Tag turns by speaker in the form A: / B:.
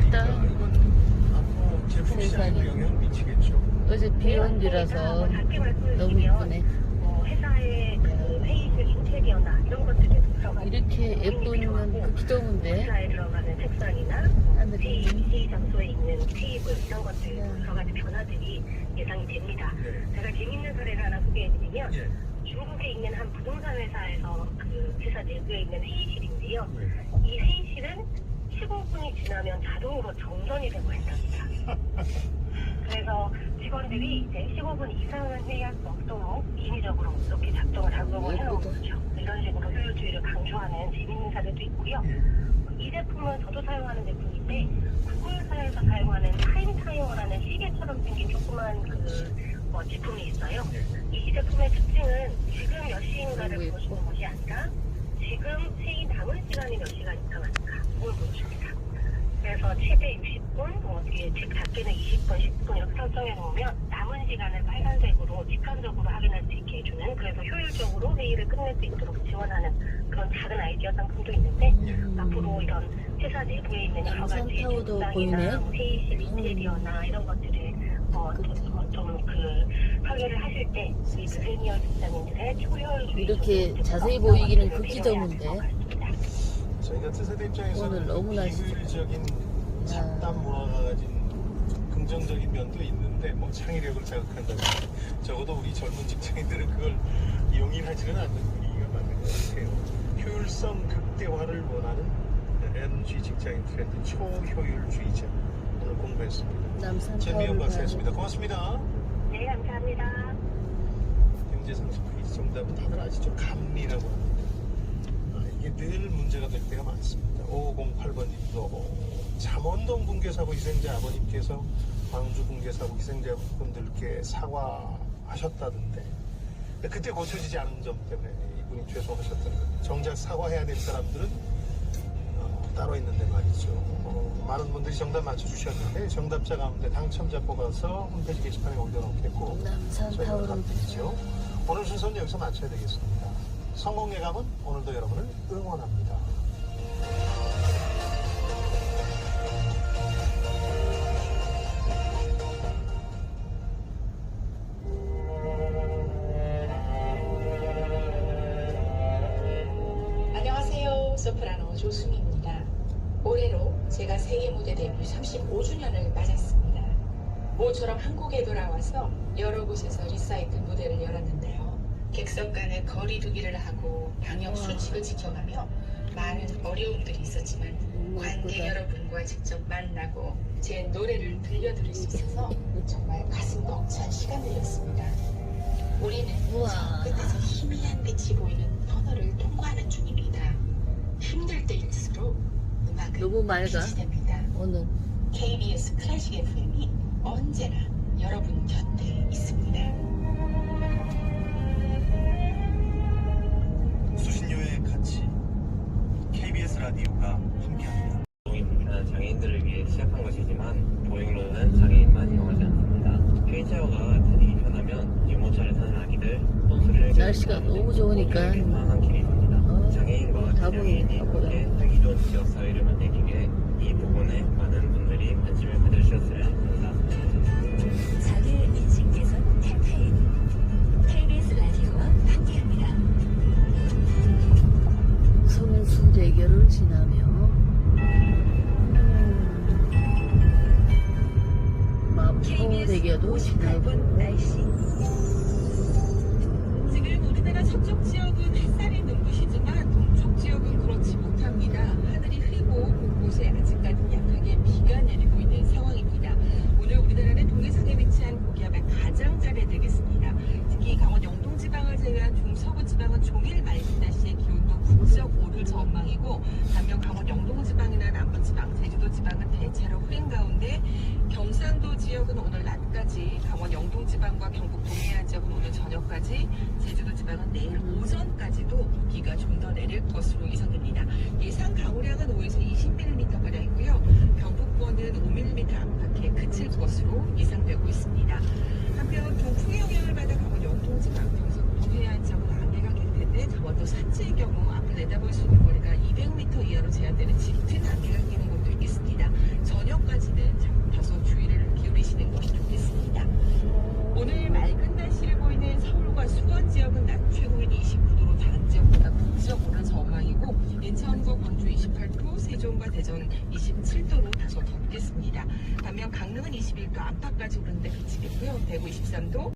A: 시장에도
B: 세상에. 어제 비 온 뒤라서 너무 이쁘네. 이렇게 예쁘면 그 기도문데
C: 책상이나 뭐
B: 하늘이.
C: 회의 장소에 있는 테이블 이런 것들
B: 야.
C: 여러 가지 변화들이 예상이 됩니다.
A: 네.
C: 제가 재밌는 사례를 하나 소개해드리면
A: 예.
C: 중국에 있는 한 부동산 회사에서 그 회사 내부에 있는 회의실인데요.
A: 네.
C: 이 회의실은 15분이 지나면 자동으로 정전이 되고 있답니다. 그래서 직원들이 이제 15분 이상은 회의할 수 없도록 인위적으로 이렇게 작동을 작동을 해놓은
B: 예쁘다.
C: 거죠. 이런 식으로 효율주의를 강조하는 재밌는 사례도 있고요.
A: 예.
C: 이 제품은 저도 사용하는 제품인데 구글사에서 사용하는 타임 타이머라는 시계처럼 생긴 조그만 그 어, 제품이 있어요.
A: 예.
C: 이 제품의 특징은 지금 몇 시인가를 보여주는 것이 아니라 지금 회의 남은 시간이 몇 시간인가 많은가 그걸 보여줍니다. 그래서 최대 60분, 뭐 어떻게 즉 작게는 20분, 10분 이렇게 설정해 놓으면 남은 시간을 빨간색으로 직관적으로 확인할 수 있게 해주는 그래서 효율적으로 회의를 끝낼 수 있도록 지원하는 그런 작은 아이디어 상품도 있는데
A: 예.
C: 앞으로 이런 회사 내부에 있는 여러 가지. 책상이나 뭐 회의실 인테리어나 이런 것들을 어, 좀그 설계를 하실 때이 밀레니얼 직장인들의 초효율주의
B: 이렇게 자세히 보이기는 극히 드문데.
A: 저희가 트세대 입장에서는
B: 오늘 너무나
A: 비효율적인
B: 야.
A: 잡담 문화가 가진 긍정적인 면도 있는데 뭐 창의력을 자극한다든지 적어도 우리 젊은 직장인들은 그걸 용인하지는 않는 분위기가 맞는 것 같아요. 효율성 극대화를 원하는 NG 직장인 트렌드 초효율주의자 오늘 공부했습니다.
B: 타워를
A: 박사였습니다. 고맙습니다.
C: 네, 감사합니다.
A: 경제 상식 퀴즈 정답은 다들 아시죠? 감리라고 합니다. 아, 이게 늘 문제가 될 때가 많습니다. 5508번님도 잠원동 붕괴 사고 희생자 아버님께서 광주 붕괴 사고 희생자분들께 사과하셨다던데 그때 고쳐지지 않은 점 때문에 이분이 죄송하셨다는 겁니다. 정작 사과해야 될 사람들은 어, 따로 있는데 말이죠. 어, 많은 분들이 정답 맞춰주셨는데 정답자 가운데 당첨자 뽑아서 홈페이지 게시판에 올려놓겠고
B: 남산
A: 저희가 감사드리죠. 오늘 순서는 여기서 마쳐야 되겠습니다. 성공 예감은 오늘도 여러분을 응원합니다.
D: 안녕하세요. 소프라노 조수미입니다. 올해로 제가 세계 무대 데뷔 35주년을 맞았습니다. 모처럼 한국에 돌아와서 여러 곳에서 리사이클 무대를 열었는데요. 객석 간의 거리 두기를 하고 방역 수칙을 지켜가며 많은 어려움들이 있었지만
B: 너무
D: 관객. 여러분과 직접 만나고 제 노래를 들려드릴 수 있어서 정말 가슴 벅찬 시간들이었습니다. 우리는 끝에서 희미한 빛이 보이는 터널을 통과하는 중입니다. 힘들 때일수록 음악은
B: 너무 맑아.
D: 빛이 됩니다.
B: 오늘
D: KBS 클래식 FM이 언제나 여러분 곁에 있습니다.
E: 위해 시작한 것이지만 보행로는 장애인만 이용하지 않습니다. 휠체어가 타기 편하면 유모차를 타는 아기들, 혼수를
B: 날씨가 너무 좋으니까
E: 편안한 길이 됩니다.
B: 어,
E: 장애인과 비장애인이. 함께 살기 좋은 지역 사회를 만들기 위해 이 부분에 많은 분들이 관심을 가져주셨으면 합니다.
B: 58분 날씨.
F: 지금 우리나라 서쪽 지역은 햇살이 눈부시지만 동쪽 지역은 그렇지 못합니다. 하늘이 흐리고 곳곳에 아직까지 약하게 비가 내리고 있는 상황입니다. 오늘 우리나라는 동해상에 위치한 고기압의 가장자리에 되겠습니다. 특히 강원 영동지방을 제외한 중서부지방은 종일 맑은 날씨에 기온도 9.5를 전망이고 반면 강원 영동지방이나 남부지방 제주도지방은 대체로 흐린 가운데 경상도 지역은 오늘 강원 영동 지방과 경북 동해안 지역은 오늘 저녁까지, 제주도 지방은 내일 오전까지도 비가 좀 더 내릴 것으로 예상됩니다. 예상 강우량은 5에서 20mm가량이고요. 경북권은 5mm 안팎에 그칠 것으로 예상되고 있습니다. 한편 동풍의 영향을 받아 강원 영동 지방, 경상도 동해안 지역은 안개가 낄 텐데 강원도 산지의 경우 앞을 내다볼 수 있는 거리가 200m 이하로 제한되는 짙은 안개가 끼는 곳도 있겠습니다. 저녁 대전 27도로 다소 덥겠습니다. 반면 강릉은 21도 안팎까지 오르는데 그치겠고요. 대구 23도,